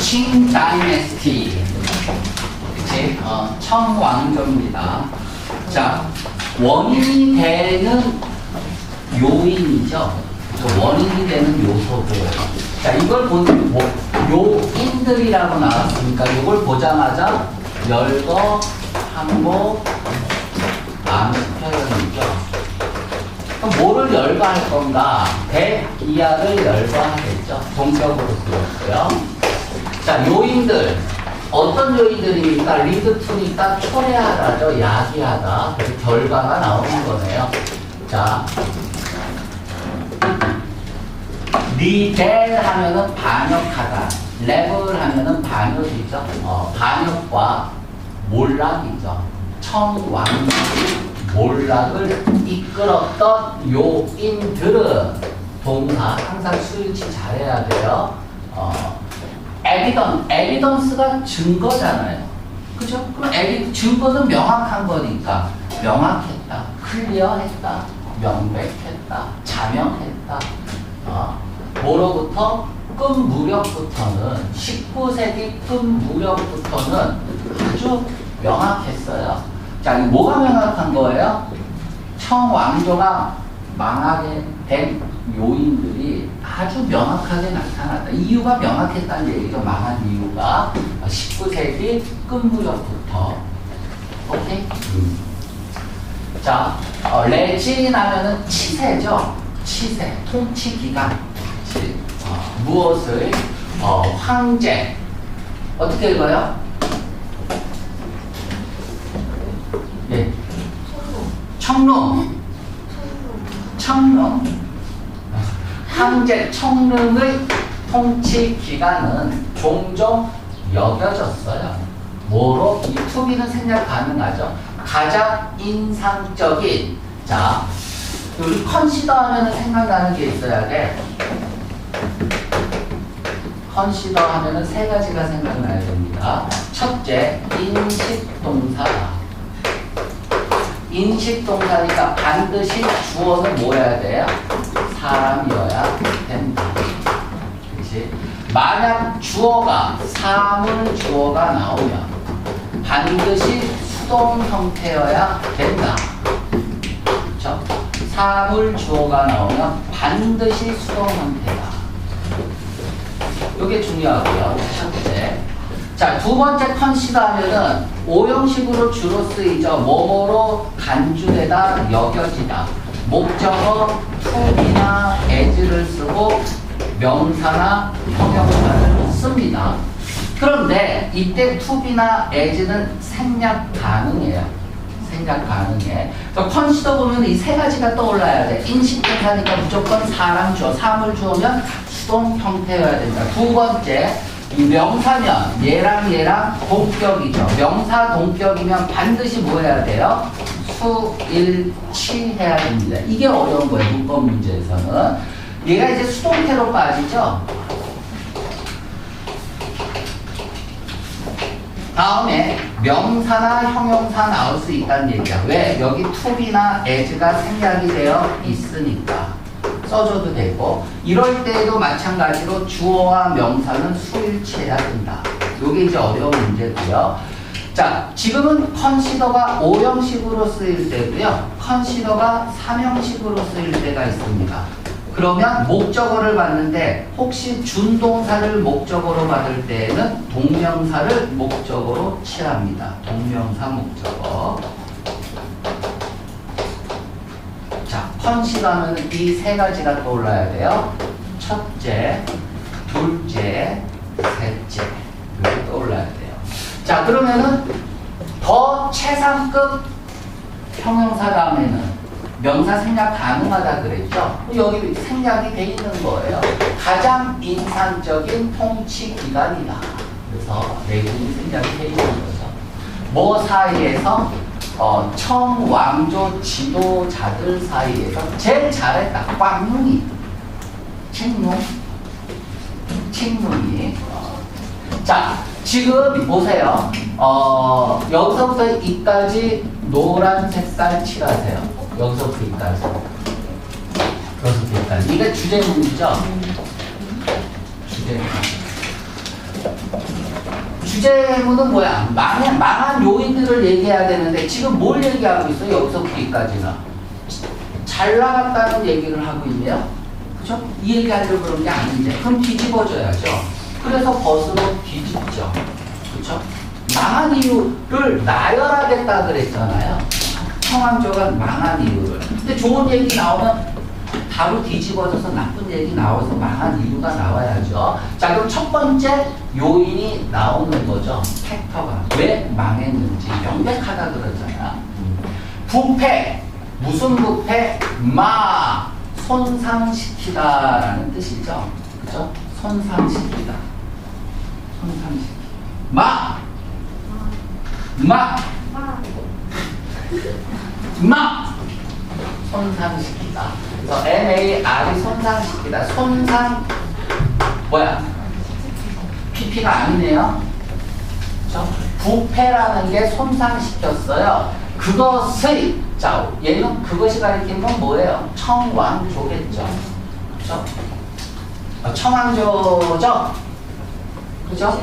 칭 다이내스티. 그치? 어, 청왕조입니다. 자, 원인이 되는 요인이죠. 그 원인이 되는 요소들. 자, 이걸 보는 뭐, 요인들이라고 나왔으니까 이걸 보자마자 열거, 항복, 암시 표현이죠. 그럼 뭐를 열거할 건가? 100 이하를 열거하겠죠. 동격으로 쓰였고요. 자, 요인들. 어떤 요인들입니까? 리드투니까 초래하다죠. 야기하다. 결과가 나오는 거네요. 자, 리델 하면은 반역하다. 레벨 하면은 반역이죠. 어, 반역과 몰락이죠. 청왕이 몰락을 이끌었던 요인들은 동사 항상 수일치 잘해야 돼요. 어, 에비던, 에비던스가 증거잖아요. 그죠? 그럼 에비, 증거는 명확한 거니까 명확했다, 클리어했다, 명백했다, 자명했다. 어, 뭐로부터 끈 무렵부터는 19세기 끈 무렵부터는 아주 명확했어요. 자, 이 뭐가 명확한 거예요? 청왕조가 망하게 된 요인들이 아주 명확하게 나타났다. 이유가 명확했다는 얘기죠. 망한 이유가 19세기 끝무렵부터. 오케이? 음. 자, 어, 레진 하면은 치세죠. 치세, 통치 기간. 그치? 어, 무엇을 어, 황제 어떻게 읽어요? 예, 청룡, 청룡. 황제 청릉의 통치 기간은 종종 여겨졌어요. 뭐로? 이 투비는 생략 가능하죠. 가장 인상적인 자 우리 컨시더 하면은 생각나는 게 있어야 돼. 컨시더 하면은 세 가지가 생각나야 됩니다. 첫째, 인식 동사. 인식 동사니까 반드시 주어는 뭐여야 돼요? 사람이어야 된다. 그렇지? 만약 주어가 사물 주어가 나오면 반드시 수동 형태여야 된다. 그렇죠? 사물 주어가 나오면 반드시 수동 형태다. 이게 중요하고요. 첫째. 자, 두 번째 컨시더 하면은 오형식으로 주로 쓰이죠. 뭐뭐로 간주되다, 여겨지다. 목적어 투비나 as를 쓰고 명사나 형용사를 씁니다. 그런데 이때 투비나 as는 생략 가능해요. 생각 가능해. 그래서 컨시더 보면 이 세 가지가 떠올라야 돼. 인식동사니까 무조건 사람 주어, 사물 주어면 수동 형태여야 된다. 두 번째, 이 명사면 얘랑 얘랑 동격이죠. 명사 동격이면 반드시 뭐 해야 돼요? 수일치해야 됩니다. 이게 어려운 거예요. 문법 문제에서는. 얘가 이제 수동태로 빠지죠. 다음에 명사나 형용사 나올 수 있다는 얘기야. 왜? 여기 tobe나 as가 생략이 되어 있으니까 써줘도 되고 이럴 때에도 마찬가지로 주어와 명사는 수일치해야 된다. 요게 이제 어려운 문제고요. 자, 지금은 컨시더가 5형식으로 쓰일 때고요. 컨시더가 3형식으로 쓰일 때가 있습니다. 그러면 목적어를 받는데 혹시 준동사를 목적어로 받을 때에는 동명사를 목적어로 취합니다. 동명사 목적어. 자, 컨시더하면 이 세 가지가 떠올라야 돼요. 첫째, 둘째, 셋째. 이렇게 떠올라야 돼요. 자, 그러면은 더 최상급 형용사 다음에는 명사 생략 가능하다 그랬죠? 여기 생략이 돼 있는 거예요. 가장 인상적인 통치 기간이다. 그래서 내용이 생략이 돼 있는 거죠. 뭐 사이에서 어, 청왕조 지도자들 사이에서 제일 잘했다. 꽝뭉이. 칭뭉. 칭뭉이. 자, 지금 보세요. 어, 여기서부터 이까지 노란 색깔 칠하세요. 여기서부터 이까지. 여기서부터 이까지. 이게 주제문이죠? 주제문. 주제문은 뭐야? 망한, 망한 요인들을 얘기해야 되는데 지금 뭘 얘기하고 있어? 여기서 여기까지는. 잘 나갔다는 얘기를 하고 있네요. 그죠? 이 얘기하려고 그런 게 아닌데. 그럼 뒤집어줘야죠. 그래서 벗으로 뒤집죠. 그죠? 망한 이유를 나열하겠다 그랬잖아요. 청왕조가 망한 이유를. 근데 좋은 얘기 나오면 바로 뒤집어져서 나쁜 얘기 나와서 망한 이유가 나와야죠. 자, 그럼 첫 번째 요인이 나오는 거죠. 팩터가. 왜 망했는지 명백하다 그러잖아. 부패. 무슨 부패? 마. 손상시키다라는 뜻이죠. 그죠? 손상시키다. 손상시키다. 마. 마. 마. 손상시키다. 그래서 MAR이 손상시키다. 손상 뭐야? PP가 아니네요. 그렇죠? 부패라는 게 손상시켰어요. 그것의 자 얘는 그것이 가리키는 건 뭐예요? 청왕조겠죠. 그렇죠? 어, 청왕조죠. 그죠?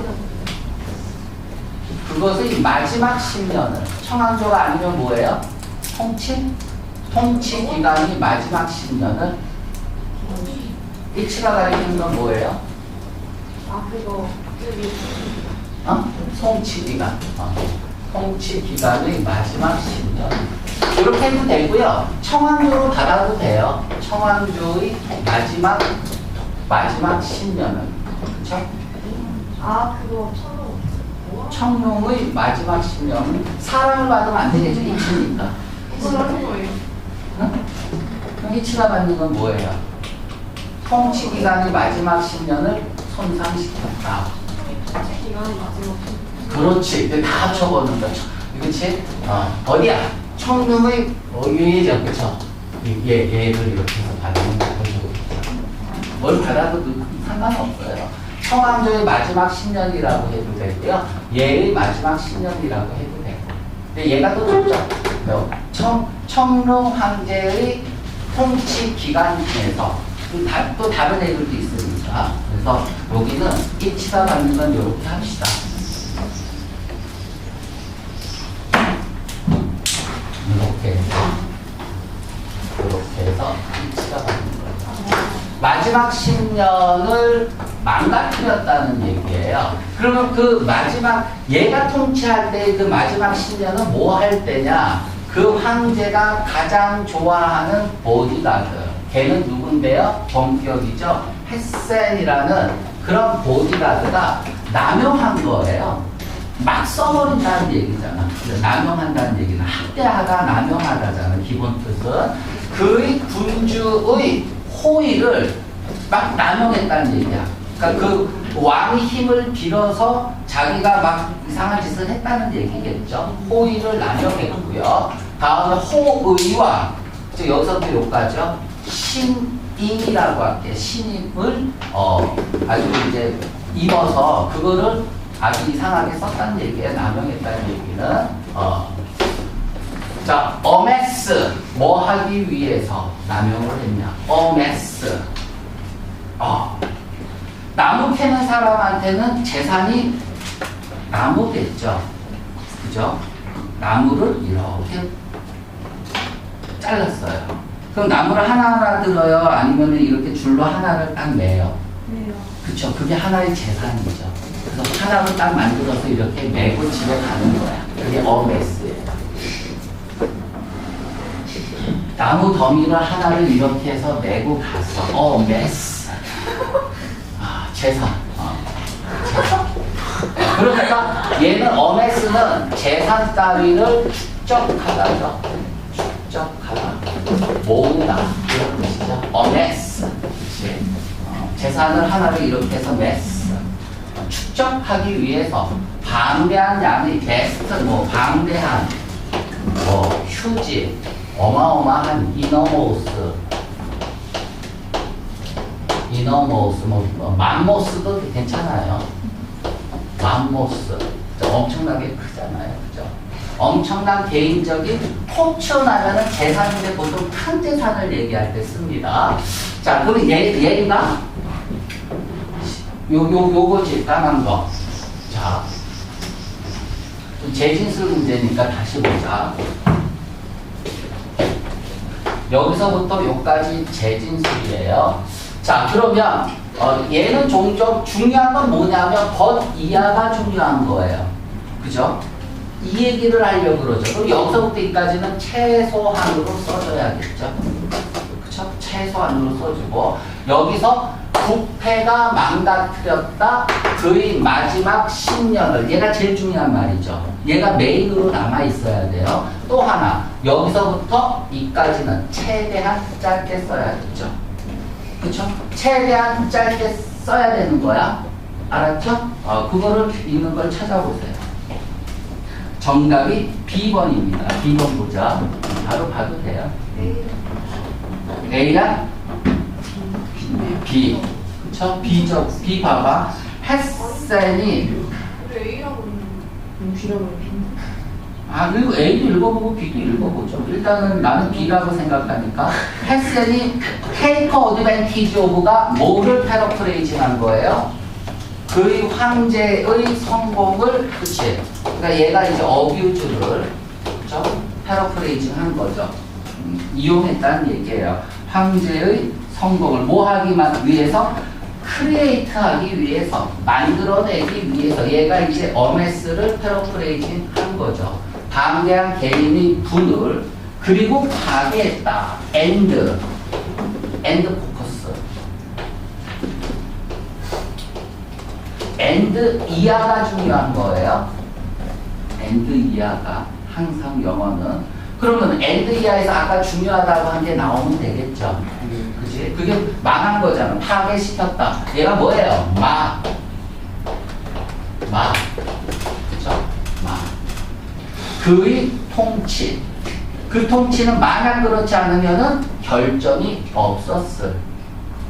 그것의 마지막 10년을 청왕조가 아니면 뭐예요? 통치? 통치 기간이 마지막 10년을 일치가 가리키는 건 뭐예요? 아 그거 어? 통치 기간. 어. 통치 기간의 마지막 10년. 이렇게 해도 되고요. 청왕조로 받아도 돼요. 청왕조의 마지막 마지막 10년은. 그렇죠? 아 그거 천호 청룡의 마지막 10년은 사랑을 받으면 안 되겠죠. 이치니까. 그거 하는 거예요. 응? 이치가 받는 건 뭐예요? 통치 기간의 마지막 10년을 손상시켰다. 기간이 마지막 그렇지. 이제 다 거죠. 그렇지? 어, 어디야? 청룡의 어, 유예죠. 그쵸? 이- 얘, 얘를 이렇게 해서 받는 거죠. 뭘 받아도 그- 상관없어요. 청왕조의 마지막 10년이라고 해도 되고요. 얘의 마지막 10년이라고 해도 되고. 근데 얘가 또. 뭐, 청, 청룡 황제의 통치 기간 내에서 또, 다른 애들도 있으니까. 그래서 여기는 일치가 받는 건 이렇게 합시다. 이렇게 해서 이렇게 해서 일치가 받는 거예요. 마지막 10년을 망가뜨렸다는 얘기예요. 그러면 그 마지막 얘가 통치할 때 그 마지막 10년은 뭐 할 때냐? 그 황제가 가장 좋아하는 보디가드. 걔는 누군데요? 본격이죠. 헤센이라는 그런 보디가드가 남용한 거예요. 막 써버린다는 얘기잖아. 남용한다는 얘기는 학대하다, 남용하다잖아. 기본 뜻은 그의 군주의 호의를 막 남용했다는 얘기야. 그러니까 그 왕의 힘을 빌어서 자기가 막 이상한 짓을 했다는 얘기겠죠. 호의를 남용했고요. 다음에 호의와 이제 여기서부터 여기까지요. 신임이라고 할게요. 신임을 어 아주 이제 입어서 그거를 아주 이상하게 썼다는 얘기예요. 남용했다는 얘기는 어. 자, 어메스 뭐 하기 위해서 남용을 했냐? 어메스 어. 나무 캐는 사람한테는 재산이 나무겠죠. 그죠? 나무를 이렇게 잘랐어요. 그럼 나무를 하나하나 들어요? 아니면 이렇게 줄로 하나를 딱 매요? 네요. 그쵸. 그게 하나의 재산이죠. 그래서 하나를 딱 만들어서 이렇게 메고 집에 가는 거야. 그게 어메스예요. 나무 더미를 하나를 이렇게 해서 메고 갔어. 어 메스. 아, 재산. 어. 그러니까 얘는 어메스는 재산 따위를 축적하다죠. 축적하다. 모으다. 이런 뜻이죠. 어메스. 어, 재산을 하나를 이렇게 해서 메스. 축적하기 위해서 방대한 양의 베스트, 뭐 방대한, 뭐 휴지, 어마어마한 이너모스, 이너모스, 뭐, 뭐 맘모스도 괜찮아요. 맘모스 엄청나게 크잖아요, 그죠? 엄청난 개인적인 포천하면은 재산인데 보통 큰 재산을 얘기할 때 씁니다. 자, 그럼 얘 얘가 요, 요, 요거지, 까만 거. 자, 재진술 문제니까 다시 보자. 여기서부터 여기까지 재진술이에요. 자, 그러면 어, 얘는 종종 중요한 건 뭐냐면 벗 이하가 중요한 거예요. 그죠? 이 얘기를 하려고 그러죠. 그럼 여기서부터 여기까지는 최소한으로 써줘야겠죠. 그쵸? 최소한으로 써주고 여기서 부패가 망가뜨렸다 그의 마지막 10년을 얘가 제일 중요한 말이죠. 얘가 메인으로 남아 있어야 돼요. 또 하나 여기서부터 이까지는 최대한 짧게 써야겠죠. 그쵸? 최대한 짧게 써야 되는 거야. 알았죠? 어, 그거를 있는 걸 찾아보세요. 정답이 B번입니다. B번 보자. 바로 봐도 돼요. A야? B. 그쵸? B죠. B 봐봐. 햇센이, 왜 A라고? B라고 아, 그리고 A도 읽어보고 B도 읽어보죠. 일단은 나는 B라고 생각하니까. 햇센이 테이커 어드밴티지 오브가 뭐를 패러프레이징 한 거예요? 그의 황제의 성공을, 그치? 그러니까 얘가 이제 어뷰즈를, 그쵸? 패러프레이징 한 거죠. 음, 이용했다는 얘기예요. 황제의 성공을 뭐 하기만 위해서 크리에이트 하기 위해서 만들어내기 위해서 얘가 이제 어메스를 패러프레이징 한 거죠. 방대한 개인의 분을 그리고 파괴했다. 엔드 엔드 포커스 엔드 이하가 중요한 거예요. 엔드 이하가 항상 영어는 그러면 엔드 이하에서 아까 중요하다고 한 게 나오면 되겠죠. 그지? 그게 망한 거잖아. 파괴시켰다. 얘가 뭐예요? 마. 마. 그의 통치. 그 통치는 만약 그렇지 않으면은 결점이 없었을.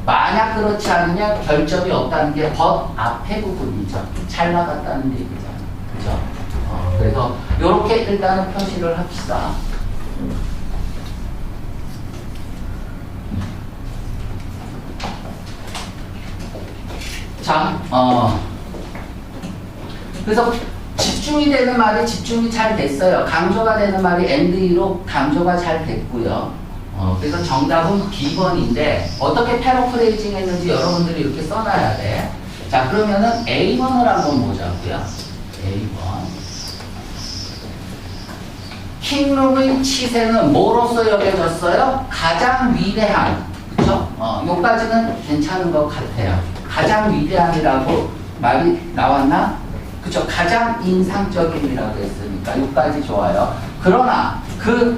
만약 그렇지 않으면 결점이 없다는 게벗 앞에 부분이죠. 잘 나갔다는 얘기잖아. 그죠? 어, 그래서 이렇게 일단은 표시를 합시다. 자, 어. 그래서 집중이 되는 말이 집중이 잘 됐어요. 강조가 되는 말이 엔드이로 강조가 잘 됐고요. 어, 그래서 정답은 B번인데 어떻게 패러프레이징 했는지 여러분들이 이렇게 써놔야 돼. 자, 그러면은 A번을 한번 보자고요. A번. 킹룸의 치세는 뭐로서 여겨졌어요? 가장 위대한. 그쵸? 어, 요까지는 괜찮은 것 같아요. 가장 위대함이라고 말이 나왔나? 그쵸? 가장 인상적인이라고 했으니까 요까지 좋아요. 그러나 그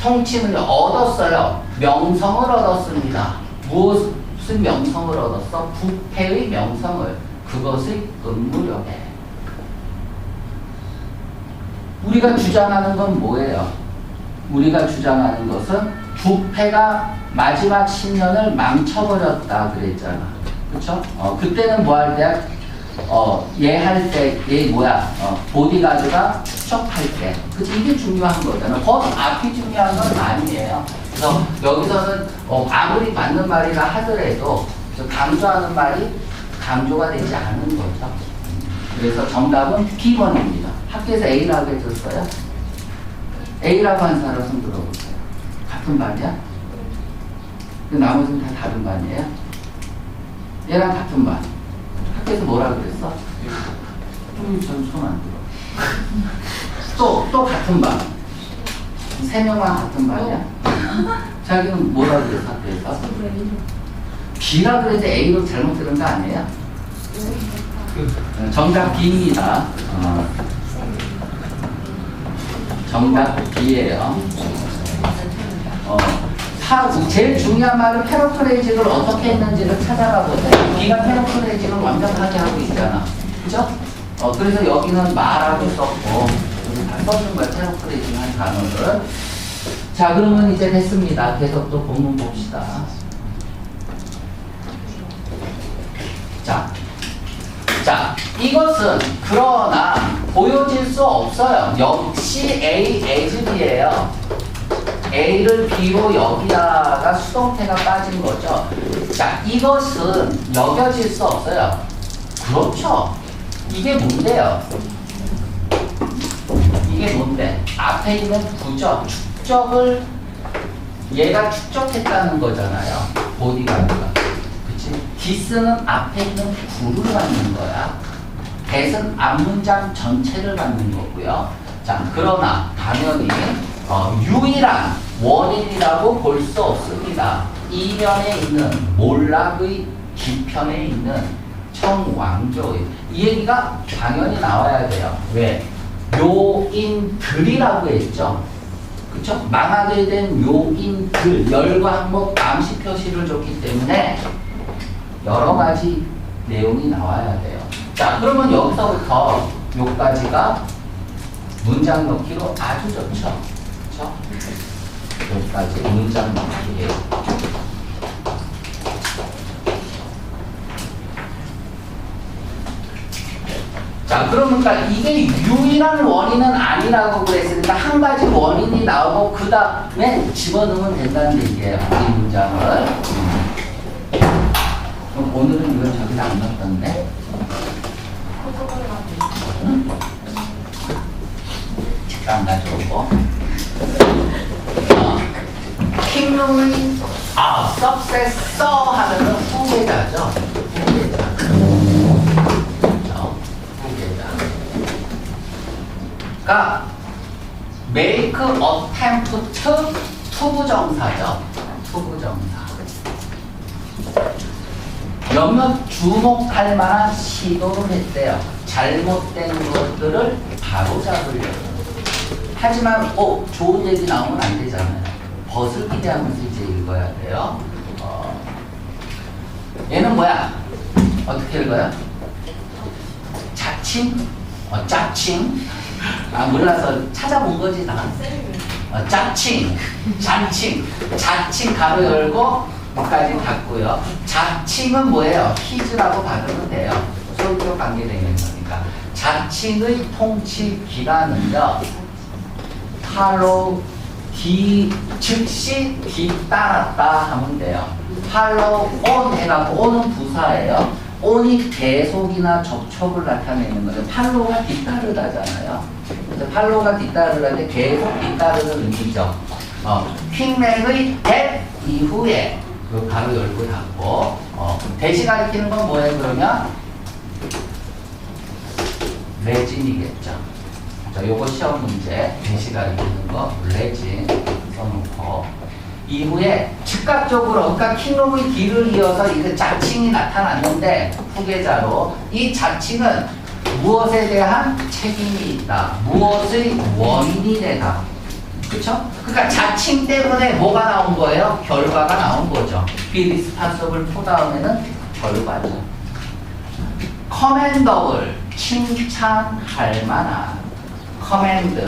통치는 얻었어요. 명성을 얻었습니다. 무슨 명성을 얻었어? 부패의 명성을. 그것의 음무력에. 우리가 주장하는 건 뭐예요? 우리가 주장하는 것은 부패가 마지막 10년을 망쳐버렸다 그랬잖아. 그쵸? 어, 그때는 뭐 할 때야? 어, 얘 할 때, 얘 뭐야? 어, 보디가드가 추적할 때. 그치? 이게 중요한 거잖아. 더 앞이 중요한 건 아니에요. 그래서 여기서는 어, 아무리 맞는 말이라 하더라도 저 강조하는 말이 강조가 되지 않은 거죠. 그래서 정답은 B번입니다. 학교에서 A라고 해줬어요? A라고 한 사람 손 들어보세요. 같은 반이야? 그 나머지는 다 다른 반이에요? 얘랑 같은 반. 학교에서 뭐라 그랬어? 음, 전손안 들어. 또, 또 같은 반. 세 명만 같은 반이야? 자기는 뭐라 그랬어, 학교에서? B라 그래도 A로 잘못 들은 거 아니에요? 어, 정답 B입니다. 어, 정답 B예요. 어, 사, 제일 중요한 말은 패러프레이징을 어떻게 했는지를 찾아가 보세요. B가 패러프레이징을 완벽하게 하고 있잖아. 그죠? 어, 그래서 여기는 말하고 썼고, 여기 다 써준 거야, 패러프레이징 한 단어를. 자, 그러면 이제 됐습니다. 계속 또 본문 봅시다. 자, 자, 이것은 그러나 보여질 수 없어요. 역시 A, B예요. A를 B로 여기다가 수동태가 빠진 거죠. 자, 이것은 여겨질 수 없어요. 그렇죠. 이게 뭔데요? 이게 뭔데? 앞에 있는 부적, 축적을 얘가 축적했다는 거잖아요. 보디가드가. 그치? 디스는 앞에 있는 구를 받는 거야. 대은 앞문장 전체를 받는 거고요. 자, 그러나 당연히 어, 유일한 원인이라고 볼 수 없습니다. 이면에 있는 몰락의 뒤편에 있는 청왕조의 이 얘기가 당연히 나와야 돼요. 왜? 요인들이라고 했죠. 그쵸? 망하게 된 요인들, 열과 항목 암시 표시를 줬기 때문에 여러 가지 내용이 나와야 돼요. 자, 그러면 여기서부터 요까지가 문장 넣기로 아주 좋죠. 요까지 문장 넣기. 자, 그러니까 이게 유일한 원인은 아니라고 그랬으니까 한 가지 원인이 나오고 그 다음에 집어넣으면 된다는 얘기예요. 이 문장을. 그럼 오늘은 이걸 저기 안 넣었던데? 책상 가져오고. 어. 킹룸이 아, successor 하면은 후계자죠. 후계자. 그렇죠? 후계자. 그러니까 make attempt 투부정사죠. 투부정사. 몇몇 주목할 만한 시도를 했대요. 잘못된 것들을 바로잡으려고. 하지만 어 좋은 얘기 나오면 안 되잖아요. 기대하면서 이제 읽어야 돼요. 어, 얘는 뭐야? 어떻게 읽어요? 자칭? 어, 짜칭? 아 몰라서 찾아본 거지 나. 어, 짜칭, 자칭, 자칭 가로 열고 여기까지 닫고요. 자칭은 뭐예요? 히즈라고 받으면 돼요. 소유격 관계되는 거니까. 자칭의 통치 기간은요. 팔로 뒤 즉시 뒤따랐다 하면 돼요. 팔로 온 해갖고 온은 부사예요. 온이 계속이나 접촉을 나타내는 거죠. 팔로가 뒤따르다잖아요. 그래서 팔로가 뒤따르다는데 계속 뒤따르는 의미죠. 어, 킹맥의 대 이후에 그 가로 열고 닫고 어, 대시 가리키는 건 뭐예요 그러면 레진이겠죠. 자, 요거 시험 문제 대시 가리키는 거 레진 써놓고 이후에 즉각적으로 그러니까 킹롬의 뒤를 이어서 이게 자칭이 나타났는데 후계자로 이 자칭은 무엇에 대한 책임이 있다. 무엇의 원인이 되다. 그쵸? 그러니까 자칭 때문에 뭐가 나온 거예요? 결과가 나온 거죠. 비리스파서블 포 다음에는 결과죠. 커맨더블 칭찬할 만한 커맨드